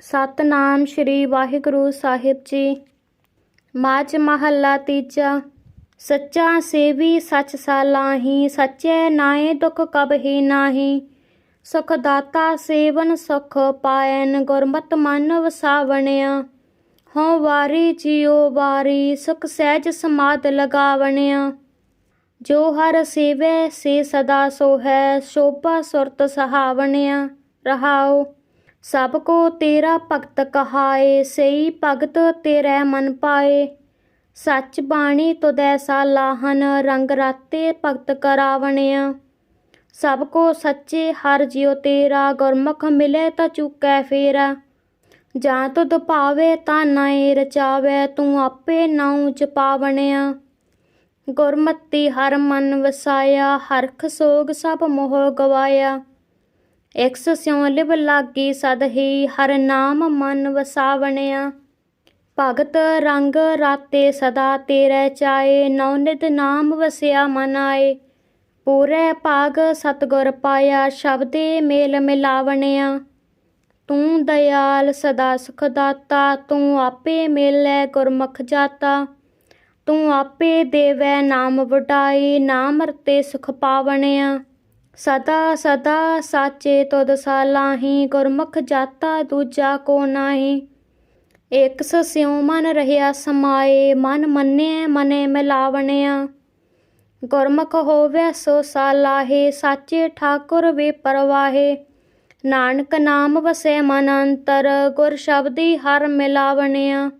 ਸਤਨਾਮ ਸ਼੍ਰੀ ਵਾਹਿਗੁਰੂ ਸਾਹਿਬ ਜੀ। ਮਾਝ ਮਹੱਲਾ ਤੀਜਾ, ਸੱਚਾ ਸੇਵੀ ਸੱਚ ਸਾਲਾਹੀ, ਸੱਚੇ ਨਾਏ ਦੁਖ ਕਬਹੀ ਨਾਹੀ। ਸੁਖ ਦਾਤਾ ਸੇਵਨ ਸੁਖ ਪਾਇਨ, ਗੁਰਮਤਿ ਮਨ ਵਸਾਵਣਿਆ ਹਉ ਵਾਰੀ ਜਿਉ ਵਾਰੀ, ਸੁਖ ਸਹਿਜ ਸਮਾਦ ਲਗਾਵਣਿਆ। ਜੋ ਹਰ ਸੇਵੈ, ਸੇ ਸਦਾ ਸੋ ਹੈ ਸ਼ੋਭਾ ਸੁਰਤ ਸਹਾਵਣਿਆ। ਰਹਾਓ ਸਭ ਕੋ ਤੇਰਾ ਭਗਤ ਕਹਾਏ, ਸਈ ਭਗਤ ਤੇਰੇ ਮਨ ਪਾਏ। ਸੱਚ ਬਾਣੀ ਤੁਦੈ ਸਾਲਾਹਨ ਰੰਗ ਰਾਤੇ ਭਗਤ ਕਰਾਵਣਿਆ। ਸਭ ਕੋ ਸੱਚੇ, ਹਰ ਜਿਉ ਤੇਰਾ, ਗੁਰਮੁਖ ਮਿਲੇ ਤਾਂ ਚੁਕੈ ਫੇਰਾ। ਜਾਂ ਤੁਧ ਭਾਵੇ ਤਾਂ ਨਾਏ ਰਚਾਵੇ, ਤੂੰ ਆਪੇ ਨਾਉ ਜਪਾਵਣਿਆ ਗੁਰਮਤੀ ਹਰ ਮਨ ਵਸਾਇਆ ਹਰਖ ਸੋਗ ਸਭ ਮੋਹ ਗਵਾਇਆ। ਇਕਸ ਸਿਉ ਲਿਵ ਲਾਗੀ ਸਦ ਹੀ ਹਰ ਨਾਮ ਮਨ ਵਸਾਵਣਿਆ। ਭਗਤ ਰੰਗ ਰਾਤੇ ਸਦਾ ਤੇਰੇ ਚਾਏ ਨੌ ਨਿਤ ਨਾਮ ਵਸਿਆ ਮਨ ਆਏ। ਪੂਰੇ ਭਾਗ ਸਤਗੁਰ ਪਾਇਆ, ਸ਼ਬਦੇ ਮੇਲ ਮਿਲਾਵਣਿਆ। ਤੂੰ ਦਇਆਲ ਸਦਾ ਸੁਖ ਦਾਤਾ ਤੂੰ ਆਪੇ ਮੇਲੇ ਗੁਰਮੁਖ ਜਾਤਾ। ਤੂੰ ਆਪੇ ਦੇਵੈ ਨਾਮ ਵਡਾਈ ਨਾਮ ਰਤੇ ਸੁਖ ਪਾਵਣਿਆ। ਸਦਾ ਸਦਾ ਸਾਚੇ ਤੁਧ ਸਾਲਾਹੀ, ਗੁਰਮੁਖ ਜਾਤਾ ਦੂਜਾ ਕੋ ਨਾਹੀ। ਇਕ ਸਿਉ ਮਨ ਰਹਿਆ ਸਮਾਏ, ਮਨ ਮੰਨੇ, ਮਨੇ ਮਿਲਾਵਣਿਆ। ਗੁਰਮੁਖ ਹੋਵੇ ਸੋ ਸਾਲਾਹੇ, ਸਾਚੇ ਠਾਕੁਰ ਵੇ ਪਰਵਾਹੇ। ਨਾਨਕ ਨਾਮ ਵਸੈ ਮਨ ਅੰਤਰ, ਗੁਰ ਸ਼ਬਦੀ ਹਰ ਮਿਲਾਵਣਿਆ।